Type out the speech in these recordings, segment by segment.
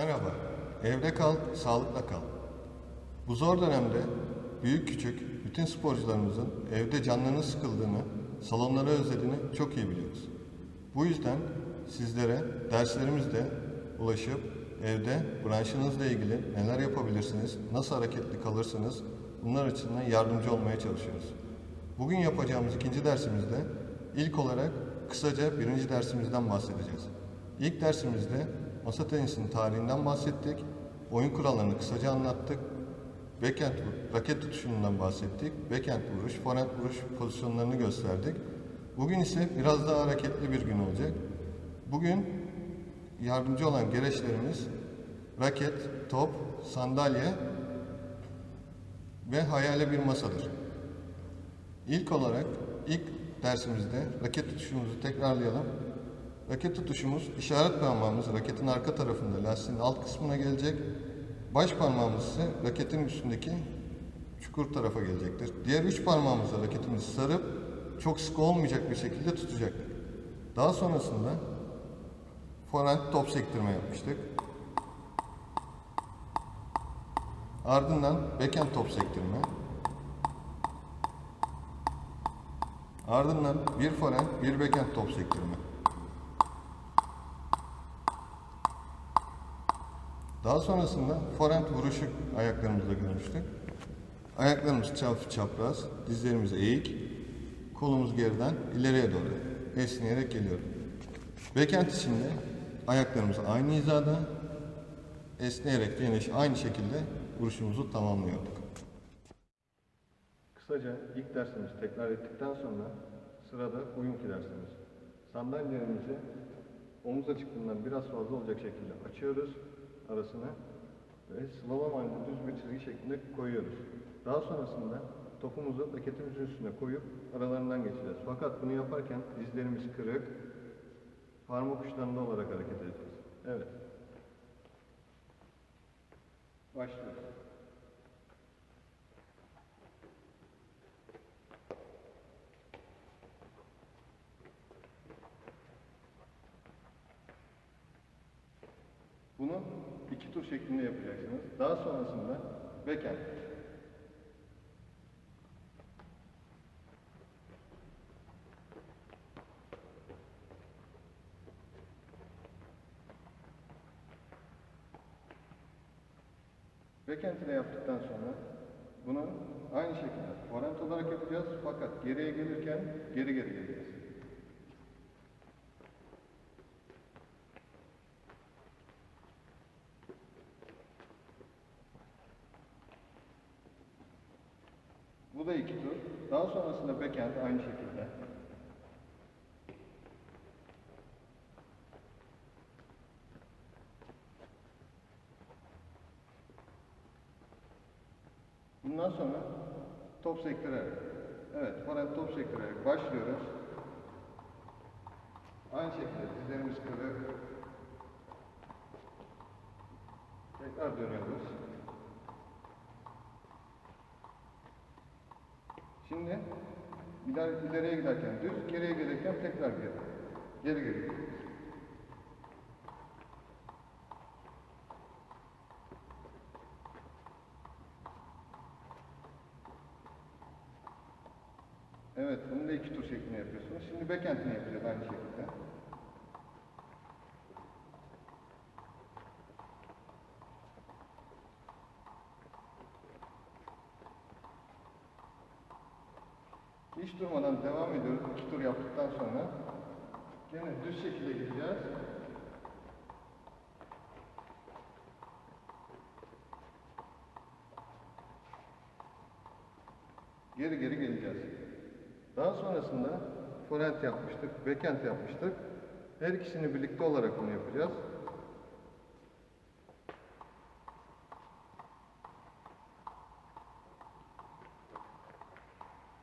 Merhaba, evde kal, sağlıkla kal. Bu zor dönemde büyük küçük bütün sporcularımızın evde canlarının sıkıldığını, salonları özlediğini çok iyi biliyoruz. Bu yüzden sizlere derslerimizde ulaşıp evde branşınızla ilgili neler yapabilirsiniz, nasıl hareketli kalırsınız bunlar açısından yardımcı olmaya çalışıyoruz. Bugün yapacağımız ikinci dersimizde ilk olarak kısaca birinci dersimizden bahsedeceğiz. İlk dersimizde masa tenisinin tarihinden bahsettik, oyun kurallarını kısaca anlattık, backhand raket tutuşundan bahsettik, backhand vuruş, forehand vuruş pozisyonlarını gösterdik. Bugün ise biraz daha hareketli bir gün olacak. Bugün yardımcı olan gereçlerimiz raket, top, sandalye ve hayali bir masadır. İlk olarak ilk dersimizde raket tutuşumuzu tekrarlayalım. Raket tutuşumuz işaret parmağımız raketin arka tarafında lastiğin alt kısmına gelecek. Baş parmağımız ise raketin üstündeki çukur tarafa gelecektir. Diğer üç parmağımızla raketimizi sarıp çok sıkı olmayacak bir şekilde tutacaktık. Daha sonrasında forehand top sektirme yapmıştık. Ardından backhand top sektirme. Ardından bir forehand, bir backhand top sektirme. Daha sonrasında forehand vuruşu ayaklarımızla görmüştük. Ayaklarımız çap çapraz, dizlerimiz eğik, kolumuz geriden ileriye doğru esneyerek geliyor. Backhand için de ayaklarımız aynı hizada, esneyerek geniş aynı şekilde vuruşumuzu tamamlıyorduk. Kısaca ilk dersimizi tekrar ettikten sonra sırada bugünkü dersimiz. Sandalyelerimizi omuz açıklığından biraz fazla olacak şekilde açıyoruz arasına ve slalom halinde düz bir çizgi şeklinde koyuyoruz. Daha sonrasında topumuzu raketimizin üstüne koyup aralarından geçeceğiz. Fakat bunu yaparken dizlerimiz kırık, parmak uçlarında olarak hareket edeceğiz. Evet. Başlıyoruz. Bunu iki tur şeklinde yapacaksınız. Daha sonrasında backhand. Backhand yaptıktan sonra bunu aynı şekilde forehand olarak yapacağız fakat geriye gelirken geri geri geleceğiz. Bu da iki tur. Daha sonrasında backhand aynı şekilde. Bundan sonra top sektirerek. Evet, forehand top sektirerek başlıyoruz. Aynı şekilde dizlerimiz kırık. Tekrar dönüyoruz. Şimdi iler, ileriye giderken düz, geriye gelirken tekrar geri. Geri geri. Evet, bunu da iki tur şeklinde yapıyorsunuz. Şimdi backhand'ini yapacağız aynı şekilde. Hiç durmadan devam ediyoruz. İki tur yaptıktan sonra gene düz şekilde gideceğiz. Geri geri geleceğiz. Daha sonrasında forehand yapmıştık, backhand yapmıştık. Her ikisini birlikte olarak bunu yapacağız.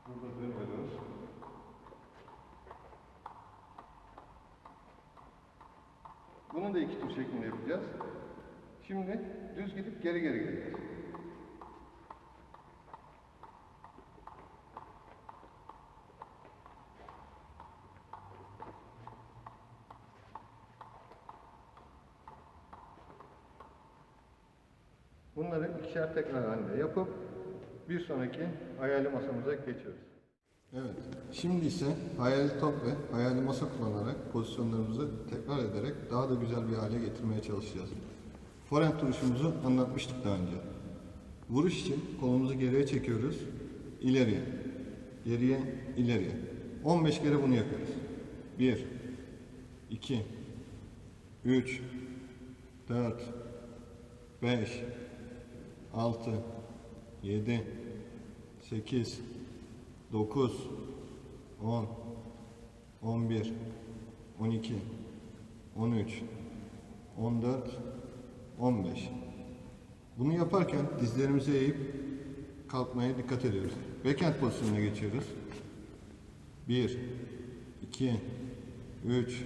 Burada dönüyoruz. İki tur şeklinde yapacağız. Şimdi düz gidip geri geri geleceğiz. Bunları ikişer tekrar halinde yapıp bir sonraki hayali masamıza geçiyoruz. Evet, şimdi ise hayali top ve hayali masa kullanarak pozisyonlarımızı tekrar ederek daha da güzel bir hale getirmeye çalışacağız. Forehand duruşumuzu anlatmıştık daha önce. Vuruş için kolumuzu geriye çekiyoruz, ileriye, geriye, ileriye. 15 kere bunu yapıyoruz. 1, 2, 3, 4, 5, 6, 7, 8, 9, 10, 11, 12, 13, 14, 15. Bunu yaparken dizlerimizi eğip kalkmaya dikkat ediyoruz. Backhand pozisyonuna geçiyoruz. 1, 2, 3,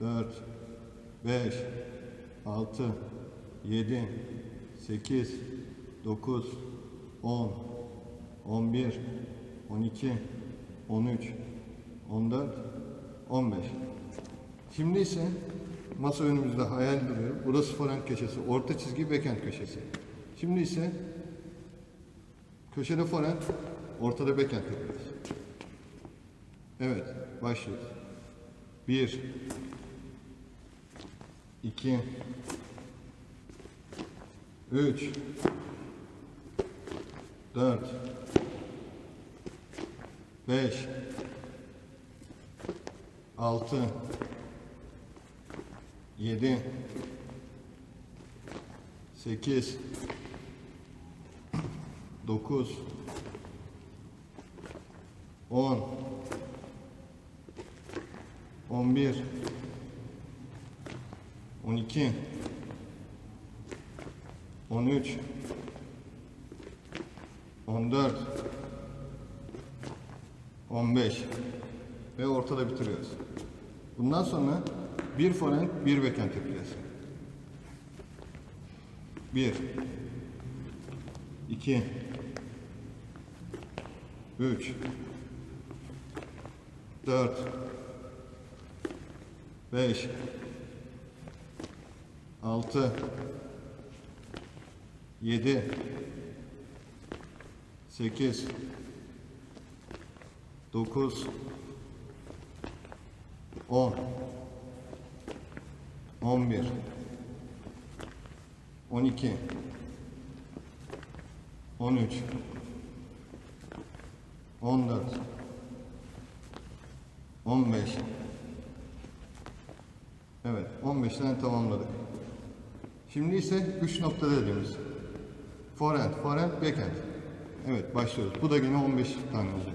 4, 5, 6, 7, 8, 9, 10, 11, 12, 13, 14, 15. Şimdi ise masa önümüzde hayal duruyor. Burası forehand köşesi, orta çizgi backhand köşesi. Şimdi ise köşede forehand, ortada backhand yapıyoruz. Evet, başlıyoruz. 1 2 3 4 5 6 7 8 9 10 11 12 13 14 15 ve ortada bitiriyoruz. Bundan sonra bir forehand, bir backhand yapacağız. 1 2 3 4 5 6 7 8 9 10 11 12 13 14 15 Evet 15 tane tamamladık. Şimdi ise 3 nokta dediğimiz. Forehand, forehand, backhand. Evet başlıyoruz. Bu da yine 15 tane olacak.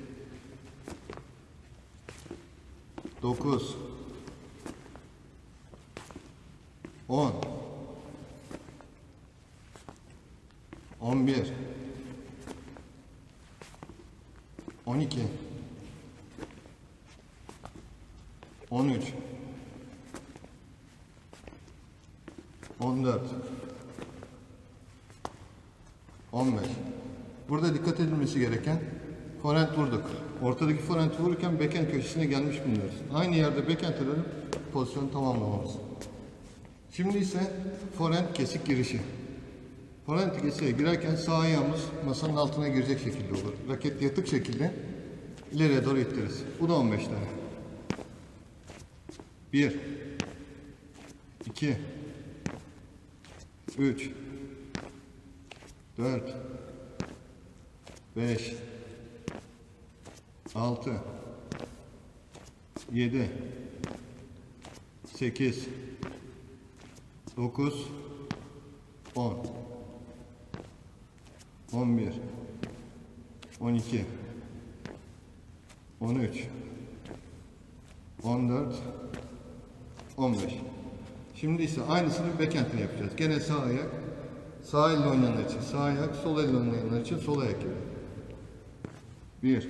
9 10 11 12 13 14 15 Burada dikkat edilmesi gereken forehand vurduk. Ortadaki forehand vururken backhand köşesine gelmiş bulunuyoruz. Aynı yerde backhand alalım pozisyonu tamamlamamız. Şimdi ise forehand kesik girişi. Forehand kesiğe girerken sağ ayağımız masanın altına girecek şekilde olur. Raket yatık şekilde ileriye doğru ittiririz. Bu da 15 tane. 1 2 3 4 5 6 7 8 9 10 11 12 13 14 15 Şimdi ise aynısını backhand'le yapacağız. Gene sağ ayak. Sağ elle oynayanlar için sağ ayak, sol elle oynayanlar için sol ayak gibi. Bir.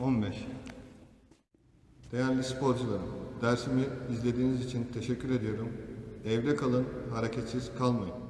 On üç. On dört. On beş. Değerli sporcularım, dersimi izlediğiniz için teşekkür ediyorum. Evde kalın, hareketsiz kalmayın.